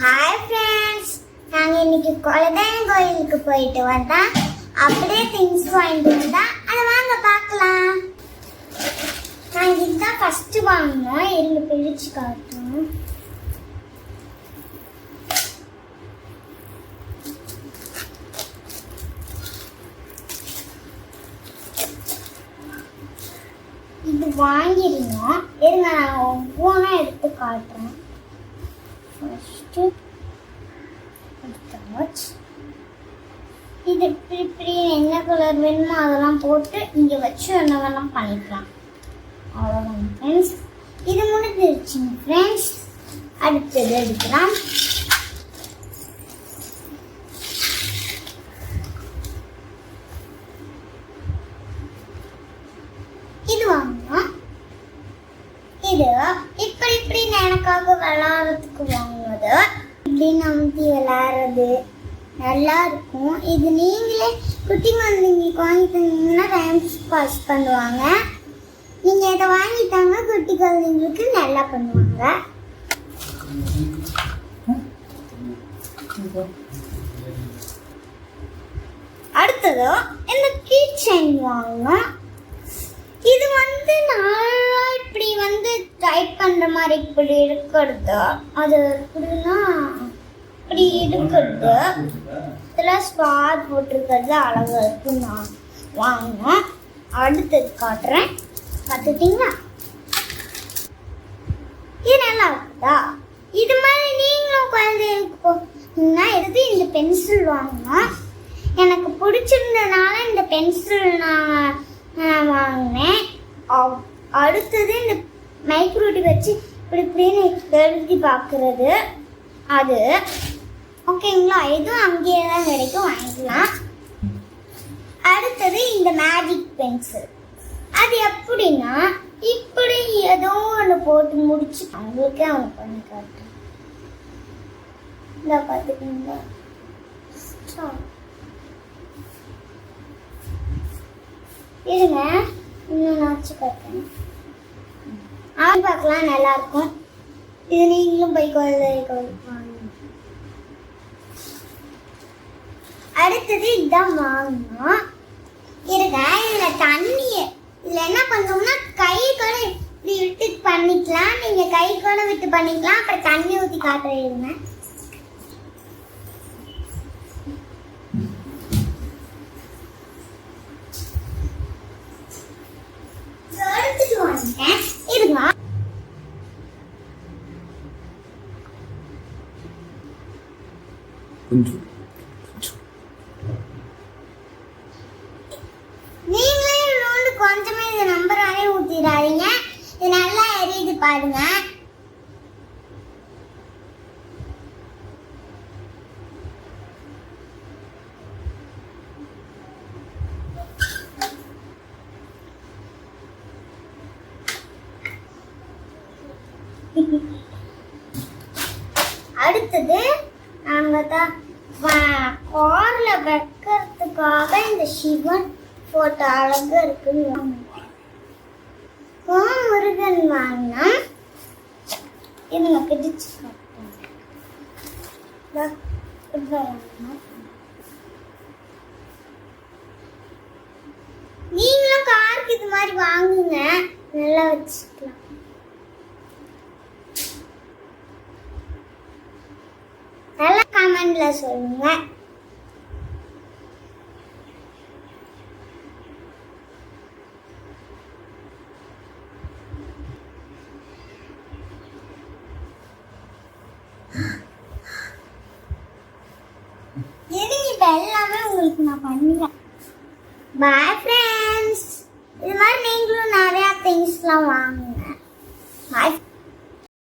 Hi friends நாங்கள் இன்னைக்கு குலதெய்வம் கோயிலுக்கு போயிட்டு வந்தா அப்படியே திங்ஸ் வாங்கிட்டு வந்தா அதை வாங்க பார்க்கலாம். நாங்கள் இதுதான் ஃபஸ்ட்டு வாங்கினோம். இருந்து பிரித்து காட்டுறோம் இது வாங்கிருந்தோம் இருங்க நான் ஒவ்வொன்றா எடுத்து காட்டுறேன். ஃபஸ்ட்டு எடுத்தாச்சு இது இப்படி இப்படி என்ன கலர் வேணுமோ அதெல்லாம் போட்டு இங்கே வச்சு என்ன வேணால் பண்ணிக்கலாம். அவ்வளோதான் ஃப்ரெண்ட்ஸ் இது முடிஞ்சிருச்சுங்க ஃப்ரெண்ட்ஸ் அடுத்தது எடுக்கலாம் இது வாங்கணும் இது இப்படி இப்படி எனக்காக விளாட்றதுக்கு வாங்குவது இப்படி நம்பி விளாட்றது நல்லா இருக்கும். இது நீங்களே குட்டி குழந்தைங்களுக்கு வாங்கி தந்தீங்கன்னா டைம் பாஸ் பண்ணுவாங்க. நீங்கள் இதை வாங்கிட்டாங்க குட்டி குழந்தைங்களுக்கு நல்லா பண்ணுவாங்க. அடுத்தது இந்த கீச்சைன் வாங்கணும் வந்து நல்லா இப்படி வந்து அந்த மாதிரி இப்படி இருக்கிறது? அது எப்படின்னா இப்படி இருக்கிறது. இதில் ஸ்பாட் போட்டிருக்கிறது அழகா இருக்கும். நான் வாங்கினோம் அடுத்தது காட்டுறேன். பார்த்துட்டிங்களா? இது நல்லா இருக்குதா? இது மாதிரி நீங்களும் குழந்தைகளுக்கு போனா எடுத்து இந்த பென்சில் வாங்கினோம் எனக்கு பிடிச்சிருந்ததுனால இந்த பென்சில் நான் வாங்கினேன். அடுத்தது இந்த மைக்ரோட்டி வச்சு இப்படி இப்படின்னு எழுதி பார்க்குறது. அது. ஓகேங்களா எதுவும் அங்கேயே தான் கிடைக்கும்? வாங்கிக்கலாம். அடுத்தது இந்த மேஜிக் பென்சில் அது எப்படின்னா இப்படி ஏதோ ஒன்று போட்டு முடிச்சு அவங்களுக்கே அவங்க பண்ணி காட்டுறேன் இந்த பார்த்துக்கிங்களா இருங்க. இன்னும் வச்சு காட்டுறேன். ஆள் பார்க்கலாம் நல்லா இருக்கும் இது நீங்களும் போய் குழந்தை அடுத்தது இதுதான் வாங்கணும். இருங்க இதுல தண்ணி இதுல என்ன பண்ணுவோம்னா கை கூட இப்படி விட்டு பண்ணிக்கலாம். நீங்க கை கூட விட்டு பண்ணிக்கலாம். அப்புறம் தண்ணி ஊத்தி காட்டுறீங்க கொஞ்சம் நீங்களே கொஞ்சமே இந்த நம்பர் நம்பராலே ஊத்திடாதீங்க. இது நல்லா எரியுது பாருங்க. அடுத்தது நாங்க தான் கார்ல வைக்கிறதுக்காக இந்த சிவன் போட்டோ அழகா இருக்குன்னு வாங்கினோம். முருகன் வாங்கினா இதுங்க பிடிச்சு நீங்களும் காருக்கு இது மாதிரி வாங்குங்க. நல்லா வச்சுக்கலாம் நல்லா கமெண்ட்ல சொல்லுங்க. எதுங்க எல்லாமே உங்களுக்கு நான் பண்ணுவேன் பாய் ஃப்ரெண்ட்ஸ் இது மாதிரி நீங்களும் நிறையா திங்ஸ்லாம் வாங்குங்க. பாய்